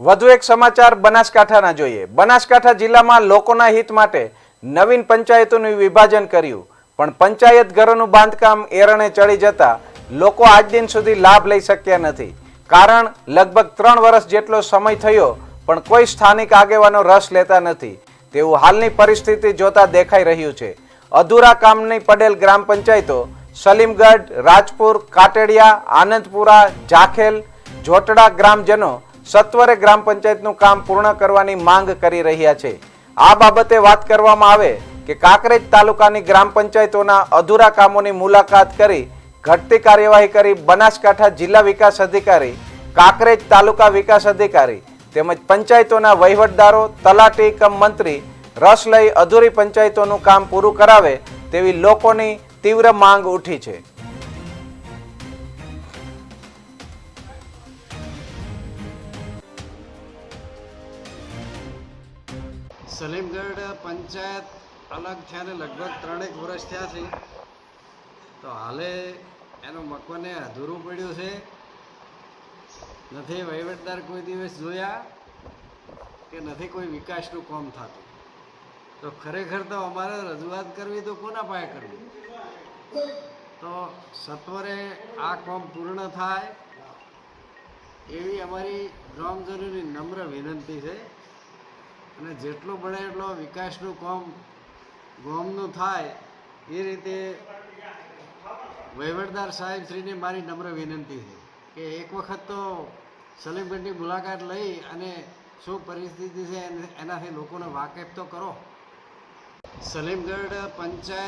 વધુ એક સમાચાર બનાસકાંઠાના જોઈએ. બનાસકાંઠા જિલ્લામાં લોકોના હિત માટે નવીન પંચાયતોનું વિભાજન કર્યું. પણ પંચાયત ઘરોનું બાંધકામ એરણે ચડી જતા લોકો આજ દિન સુધી લાભ લઈ શક્યા નથી. કારણ લગભગ ત્રણ વર્ષ જેટલો સમય થયો, પણ કોઈ સ્થાનિક આગેવાનો રસ લેતા નથી. તેવું હાલની પરિસ્થિતિ જોતા દેખાઈ રહ્યું છે. અધૂરા કામની પડેલ ગ્રામ પંચાયતો સલીમગઢ, રાજપુર, કાટેડિયા, આનંદપુરા, જાખેલ, જોટડા ગ્રામજનો સત્વરે ગ્રામ પંચાયતનું કામ પૂર્ણ કરવાની માંગ કરી રહ્યા છે. આ બાબતે વાત કરવામાં આવે કે કાંકરેજ તાલુકાની ગ્રામ પંચાયતોના અધૂરા કામોની મુલાકાત કરી ઘટતી કાર્યવાહી કરી બનાસકાંઠા જિલ્લા વિકાસ અધિકારી, કાંકરેજ તાલુકા વિકાસ અધિકારી તેમજ પંચાયતોના વહીવટદારો, તલાટી કમ મંત્રી, રસ લઈ અધૂરી પંચાયતોનું કામ પૂરું કરાવે તેવી લોકોની તીવ્ર માંગ ઉઠી છે. સલીમગઢ પંચાયત અલગ થયાને લગભગ ત્રણેક વર્ષ થયા છે. તો હાલે એનું મકવાને અધૂરું પડ્યું છે. નથી વહીવટદાર કોઈ દિવસ જોયા કે નથી કોઈ વિકાસનું કામ થતું. તો ખરેખર તો અમારે રજૂઆત કરવી તો કોના પાસે કરવી? તો સત્વરે આ કામ પૂર્ણ થાય એવી અમારી ગ્રામજનોની નમ્ર વિનંતી છે. અને જેટલું બને એટલો વિકાસનું કોમ ગોમનું થાય, એ રીતે વહીવટદાર સાહેબ શ્રીને મારી નમ્ર વિનંતી છે કે એક વખત તો સલીમગઢની મુલાકાત લઈ અને શું પરિસ્થિતિ છે એનાથી લોકોને વાકેફ તો કરો. સલીમગઢ પંચાયત